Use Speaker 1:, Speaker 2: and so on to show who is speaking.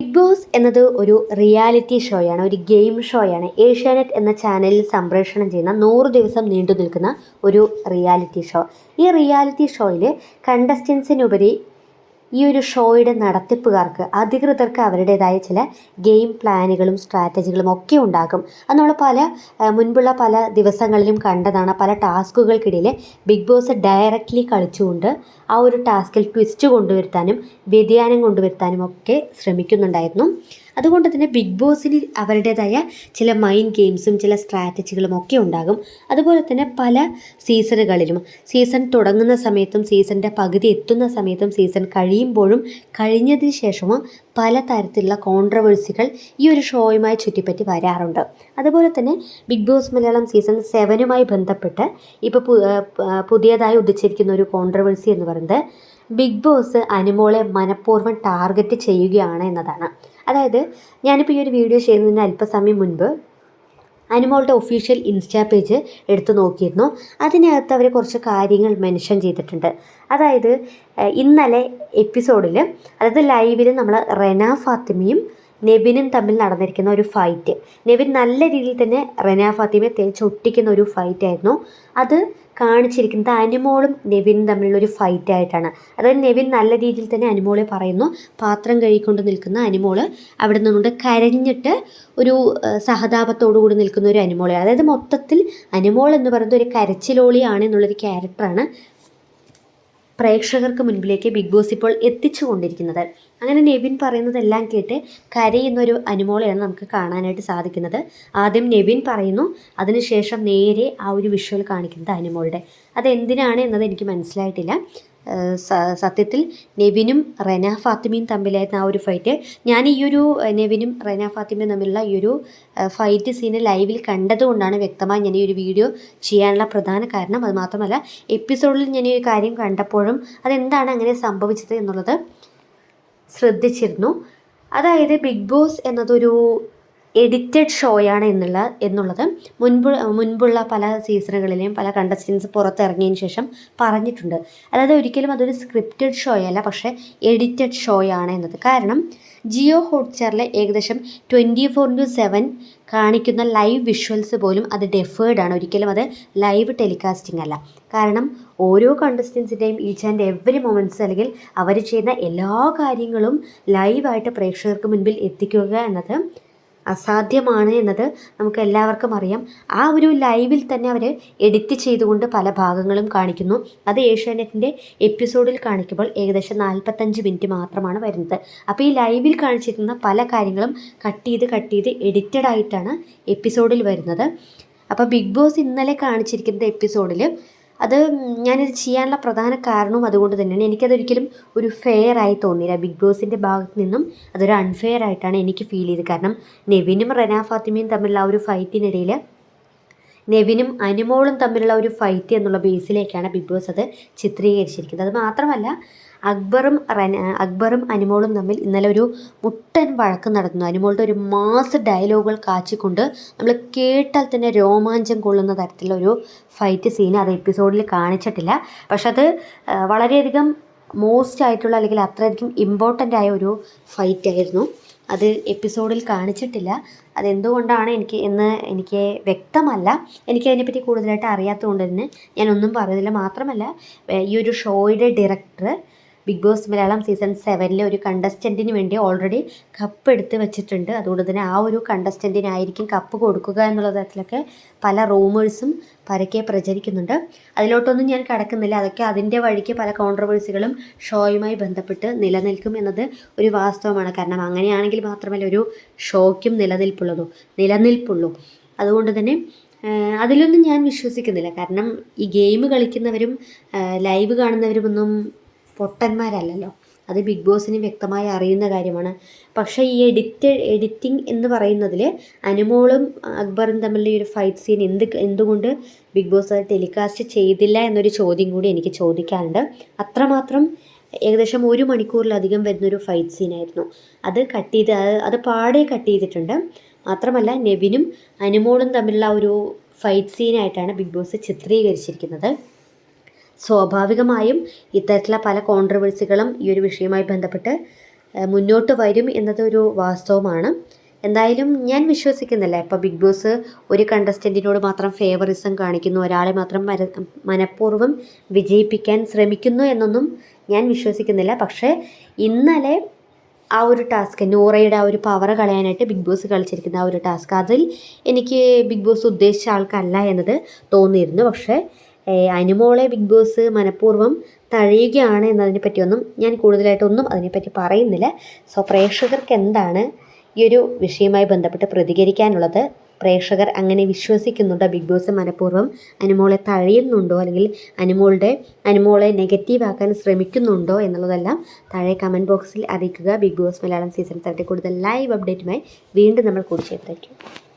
Speaker 1: Big boss എന്നത് ഒരു reality ഷോയാണ് ഒരു ഗെയിം ഷോയാണ്. ഏഷ്യാനെറ്റ് എന്ന ചാനലിൽ സംപ്രേഷണം ചെയ്യുന്ന നൂറ് ദിവസം നീണ്ടു നിൽക്കുന്ന ഒരു റിയാലിറ്റി ഷോ. ഈ റിയാലിറ്റി ഷോയിൽ കണ്ടസ്റ്റൻസിനുപരി ഈ ഒരു ഷോയുടെ നടത്തിപ്പുകാർക്ക് അധികൃതർക്ക് അവരുടേതായ ചില ഗെയിം പ്ലാനുകളും സ്ട്രാറ്റജികളും ഒക്കെ ഉണ്ടാകും. അത് നമ്മൾ പല മുൻപുള്ള പല ദിവസങ്ങളിലും കണ്ടതാണ്. പല ടാസ്കുകൾക്കിടയിൽ ബിഗ് ബോസ് ഡയറക്റ്റ്ലി കളിച്ചുകൊണ്ട് ആ ഒരു ടാസ്കിൽ ട്വിസ്റ്റ് കൊണ്ടുവരുത്താനും വ്യതിയാനം കൊണ്ടുവരുത്താനും ഒക്കെ ശ്രമിക്കുന്നുണ്ടായിരുന്നു. അതുകൊണ്ട് തന്നെ ബിഗ് ബോസിന് അവരുടേതായ ചില മൈൻഡ് ഗെയിംസും ചില സ്ട്രാറ്റജികളും ഒക്കെ ഉണ്ടാകും. അതുപോലെ തന്നെ പല സീസണുകളിലും സീസൺ തുടങ്ങുന്ന സമയത്തും സീസണിന്റെ പകുതി എത്തുന്ന സമയത്തും സീസൺ കഴിയുമ്പോഴും കഴിഞ്ഞതിന് ശേഷവും പല തരത്തിലുള്ള കോൺട്രവേഴ്സികൾ ഈ ഒരു ഷോയുമായി ചുറ്റിപ്പറ്റി വരാറുണ്ട്. അതുപോലെ തന്നെ ബിഗ് ബോസ് മലയാളം സീസൺ സെവനുമായി ബന്ധപ്പെട്ട് ഇപ്പോൾ പുതിയതായി ഉദിച്ചിരിക്കുന്ന ഒരു കോൺട്രവേഴ്സി എന്ന് പറയുന്നത് ബിഗ് ബോസ് അനുമോളെ മനഃപൂർവം ടാർഗറ്റ് ചെയ്യുകയാണ് എന്നതാണ്. അതായത് ഞാനിപ്പോൾ ഈ ഒരു വീഡിയോ ചെയ്യുന്നതിന് അല്പസമയം മുൻപ് അനുമോളുടെ ഒഫീഷ്യൽ ഇൻസ്റ്റാ പേജ് എടുത്തു നോക്കിയിരുന്നു. അതിനകത്ത് അവർ കുറച്ച് കാര്യങ്ങൾ മെൻഷൻ ചെയ്തിട്ടുണ്ട്. അതായത് ഇന്നലെ എപ്പിസോഡിൽ അതായത് ലൈവിൽ നമ്മൾ റെന ഫാത്തിമയും നെവിനും തമ്മിൽ നടന്നിരിക്കുന്ന ഒരു ഫൈറ്റ് നെവിൻ നല്ല രീതിയിൽ തന്നെ റെന ഫാത്തിമയെ തേച്ച് തേച്ചൊട്ടിക്കുന്ന ഒരു ഫൈറ്റ് ആയിരുന്നു. അത് കാണിച്ചിരിക്കുന്നത് അനുമോളും നെവിനും തമ്മിലുള്ള ഒരു ഫൈറ്റ് ആയിട്ടാണ്. അതായത് നെവിൻ നല്ല രീതിയിൽ തന്നെ അനുമോളെ പറയുന്നു. പാത്രം കഴുകിക്കൊണ്ട് നിൽക്കുന്ന അനുമോൾ അവിടെ നിന്നുകൊണ്ട് കരഞ്ഞിട്ട് ഒരു സഹതാപത്തോടു കൂടി നിൽക്കുന്ന ഒരു അനുമോളെ. അതായത് മൊത്തത്തിൽ അനുമോൾ എന്ന് പറയുന്നത് ഒരു കരച്ചിലോളിയാണ് എന്നുള്ളൊരു ക്യാരക്ടറാണ് പ്രേക്ഷകർക്ക് മുൻപിലേക്ക് ബിഗ് ബോസ് ഇപ്പോൾ എത്തിച്ചു കൊണ്ടിരിക്കുന്നത് അങ്ങനെ നെവിൻ പറയുന്നതെല്ലാം കേട്ട് കരയുന്നൊരു അനുമോളയാണ് നമുക്ക് കാണാനായിട്ട് സാധിക്കുന്നത്. ആദ്യം നെവിൻ പറയുന്നു അതിനുശേഷം നേരെ ആ ഒരു വിഷ്വൽ കാണിക്കുന്നത് അനുമോളുടെ. അതെന്തിനാണ് എന്നത് എനിക്ക് മനസ്സിലായിട്ടില്ല. സത്യത്തിൽ നെവിനും റെന ഫാത്തിമയും തമ്മിലായിരുന്ന ആ ഒരു ഫൈറ്റ് ഞാൻ ഈ ഒരു നെവിനും റെന ഫാത്തിമയും തമ്മിലുള്ള ഈ ഒരു ഫൈറ്റ് സീന് ലൈവിൽ കണ്ടതുകൊണ്ടാണ് വ്യക്തമായി ഞാൻ ഈ ഒരു വീഡിയോ ചെയ്യാനുള്ള പ്രധാന കാരണം. അത് മാത്രമല്ല എപ്പിസോഡിൽ ഞാൻ ഈ ഒരു കാര്യം കണ്ടപ്പോഴും അതെന്താണ് അങ്ങനെ സംഭവിച്ചത് എന്നുള്ളത് ശ്രദ്ധിച്ചിരുന്നു. അതായത് ബിഗ് ബോസ് എന്നതൊരു എഡിറ്റഡ് ഷോയാണ് എന്നുള്ള എന്നുള്ളത്. മുൻപ് മുൻപുള്ള പല സീസണുകളിലെയും പല കണ്ടസ്റ്റൻസ് പുറത്തിറങ്ങിയതിന് ശേഷം പറഞ്ഞിട്ടുണ്ട്. അതായത് ഒരിക്കലും അതൊരു സ്ക്രിപ്റ്റഡ് ഷോയല്ല പക്ഷേ എഡിറ്റഡ് ഷോയാണ് എന്നത്. കാരണം ജിയോ ഹോട്ട്സ്റ്റാറിലെ ഏകദേശം ട്വന്റി ഫോർ ഇന്റു സെവൻ കാണിക്കുന്ന ലൈവ് വിഷ്വൽസ് പോലും അത് ഡെഫേർഡ് ആണ്. ഒരിക്കലും അത് ലൈവ് ടെലികാസ്റ്റിംഗ് അല്ല. കാരണം ഓരോ കണ്ടസ്റ്റൻസിന്റെയും ഈച്ച് ആൻഡ് എവറി മൊമെന്റ്സ് അല്ലെങ്കിൽ അവർ ചെയ്യുന്ന എല്ലാ കാര്യങ്ങളും ലൈവായിട്ട് പ്രേക്ഷകർക്ക് മുൻപിൽ എത്തിക്കുക എന്നത് അസാധ്യമാണ് എന്നത് നമുക്ക് എല്ലാവർക്കും അറിയാം. ആ ഒരു ലൈവിൽ തന്നെ അവർ എഡിറ്റ് ചെയ്തുകൊണ്ട് പല ഭാഗങ്ങളും കാണിക്കുന്നു. അത് ഏഷ്യാനെറ്റിന്റെ എപ്പിസോഡിൽ കാണിക്കുമ്പോൾ ഏകദേശം നാൽപ്പത്തഞ്ച് മിനിറ്റ് മാത്രമാണ് വരുന്നത്. അപ്പോൾ ഈ ലൈവിൽ കാണിച്ചിരുന്ന പല കാര്യങ്ങളും കട്ട് ചെയ്ത് കട്ട് ചെയ്ത് എഡിറ്റഡ് ആയിട്ടാണ് എപ്പിസോഡിൽ വരുന്നത്. അപ്പോൾ ബിഗ് ബോസ് ഇന്നലെ കാണിച്ചിരിക്കുന്ന എപ്പിസോഡിൽ അത് ഞാനിത് ചെയ്യാനുള്ള പ്രധാന കാരണവും അതുകൊണ്ട് തന്നെയാണ്. എനിക്കതൊരിക്കലും ഒരു ഫെയർ ആയി തോന്നിയില്ല. ബിഗ് ബോസിന്റെ ഭാഗത്ത് നിന്നും അതൊരു അൺഫെയർ ആയിട്ടാണ് എനിക്ക് ഫീൽ ചെയ്തത്. കാരണം നെവിനും റെന ഫാത്തിമയും തമ്മിലുള്ള ആ ഒരു ഫൈറ്റിനിടയിൽ നെവിനും അനുമോളും തമ്മിലുള്ള ഒരു ഫൈറ്റ് എന്നുള്ള ബേസിലേക്കാണ് ബിഗ് ബോസ് അത് ചിത്രീകരിച്ചിരിക്കുന്നത്. അത് മാത്രമല്ല അക്ബറും അക്ബറും അനുമോളും തമ്മിൽ ഇന്നലെ ഒരു മുട്ടൻ വഴക്ക് നടന്നു. അനുമോളുടെ ഒരു മാസ് ഡയലോഗുകൾ കാച്ചിക്കൊണ്ട് നമ്മൾ കേട്ടാൽ തന്നെ രോമാഞ്ചം കൊള്ളുന്ന തരത്തിലുള്ള ഒരു ഫൈറ്റ് സീൻ അത് എപ്പിസോഡിൽ കാണിച്ചിട്ടില്ല. പക്ഷെ അത് വളരെയധികം മോസ്റ്റ് ആയിട്ടുള്ള അല്ലെങ്കിൽ അത്രയധികം ഇമ്പോർട്ടന്റ് ആയ ഒരു ഫൈറ്റ് ആയിരുന്നു. അത് എപ്പിസോഡിൽ കാണിച്ചിട്ടില്ല. അതെന്തുകൊണ്ടാണ് എനിക്ക് എന്ന് എനിക്ക് വ്യക്തമല്ല. എനിക്ക് അതിനെപ്പറ്റി കൂടുതലായിട്ട് അറിയാത്തതുകൊണ്ട് തന്നെ ഞാനൊന്നും പറയുന്നില്ല. മാത്രമല്ല ഈ ഒരു ഷോയുടെ director Big Boss Malayalam season സെവനിലെ ഒരു കണ്ടസ്റ്റന്റിന് വേണ്ടി ഓൾറെഡി കപ്പ് എടുത്ത് വെച്ചിട്ടുണ്ട്. അതുകൊണ്ട് തന്നെ ആ ഒരു കണ്ടസ്റ്റന്റിനായിരിക്കും കപ്പ് കൊടുക്കുക എന്നുള്ള തരത്തിലൊക്കെ പല റൂമേഴ്സും പരക്കെ പ്രചരിക്കുന്നുണ്ട്. അതിലോട്ടൊന്നും ഞാൻ കടക്കുന്നില്ല. അതൊക്കെ അതിന്റെ വഴിക്ക് പല കോൺട്രവേഴ്സികളും ഷോയുമായി ബന്ധപ്പെട്ട് നിലനിൽക്കും എന്നത് ഒരു വാസ്തവമാണ്. കാരണം അങ്ങനെയാണെങ്കിൽ മാത്രമല്ല ഒരു ഷോയ്ക്കും നിലനിൽപ്പുള്ളൂ നിലനിൽപ്പുള്ളൂ. അതുകൊണ്ട് തന്നെ അതിലൊന്നും ഞാൻ വിശ്വസിക്കുന്നില്ല. കാരണം ഈ ഗെയിം കളിക്കുന്നവരും ലൈവ് കാണുന്നവരുമൊന്നും പൊട്ടന്മാരല്ലല്ലോ. അത് ബിഗ് ബോസിന് വ്യക്തമായി അറിയുന്ന കാര്യമാണ്. പക്ഷേ ഈ എഡിറ്റ് എഡിറ്റിംഗ് എന്ന് പറയുന്നതിൽ അനുമോളും അക്ബറും തമ്മിലുള്ള ഈ ഒരു ഫൈറ്റ് സീൻ എന്ത് എന്തുകൊണ്ട് ബിഗ് ബോസ് അത് ടെലികാസ്റ്റ് ചെയ്തില്ല എന്നൊരു ചോദ്യം കൂടി എനിക്ക് ചോദിക്കാനുണ്ട്. അത്രമാത്രം ഏകദേശം ഒരു മണിക്കൂറിലധികം വരുന്നൊരു ഫൈറ്റ് സീനായിരുന്നു. അത് കട്ട് ചെയ്ത് അത് പാടെ കട്ട് ചെയ്തിട്ടുണ്ട്. മാത്രമല്ല നെവിനും അനുമോളും തമ്മിലുള്ള ഒരു ഫൈറ്റ് സീനായിട്ടാണ് ബിഗ് ബോസ് ചിത്രീകരിച്ചിരിക്കുന്നത്. സ്വാഭാവികമായും ഇത്തരത്തിലുള്ള പല കോൺട്രവേഴ്സികളും ഈ ഒരു വിഷയവുമായി ബന്ധപ്പെട്ട് മുന്നോട്ട് വരും എന്നതൊരു വാസ്തവമാണ്. എന്തായാലും ഞാൻ വിശ്വസിക്കുന്നില്ല. ഇപ്പോൾ ബിഗ് ബോസ് ഒരു കണ്ടസ്റ്റന്റിനോട് മാത്രം ഫേവറിസം കാണിക്കുന്നു ഒരാളെ മാത്രം മര മനഃപൂർവം വിജയിപ്പിക്കാൻ ശ്രമിക്കുന്നു എന്നൊന്നും ഞാൻ വിശ്വസിക്കുന്നില്ല. പക്ഷേ ഇന്നലെ ആ ഒരു ടാസ്ക് നൂറയുടെ ആ ഒരു പവർ കളയാനായിട്ട് ബിഗ് ബോസ് കളിച്ചിരിക്കുന്ന ആ ഒരു ടാസ്ക് അതിൽ എനിക്ക് ബിഗ് ബോസ് ഉദ്ദേശിച്ച ആൾക്കല്ല എന്നത് തോന്നിയിരുന്നു. പക്ഷേ അനുമോളെ ബിഗ് ബോസ് മനഃപൂർവം തഴയുകയാണ് എന്നതിനെ പറ്റിയൊന്നും ഞാൻ കൂടുതലായിട്ടൊന്നും അതിനെപ്പറ്റി പറയുന്നില്ല. സോ പ്രേക്ഷകർക്ക് എന്താണ് ഈ ഒരു വിഷയവുമായി ബന്ധപ്പെട്ട് പ്രതികരിക്കാനുള്ളത്? പ്രേക്ഷകർ അങ്ങനെ വിശ്വസിക്കുന്നുണ്ടോ? ബിഗ് ബോസ് മനഃപൂർവം അനുമോളെ തഴയുന്നുണ്ടോ? അല്ലെങ്കിൽ അനുമോളുടെ അനുമോളെ നെഗറ്റീവ് ആക്കാൻ ശ്രമിക്കുന്നുണ്ടോ എന്നുള്ളതെല്ലാം താഴെ കമന്റ് ബോക്സിൽ അറിയിക്കുക. Big Boss Malayalam season thirty കൂടുതൽ ലൈവ് അപ്ഡേറ്റുമായി വീണ്ടും നമ്മൾ കൂടി ചേർത്തായിരിക്കും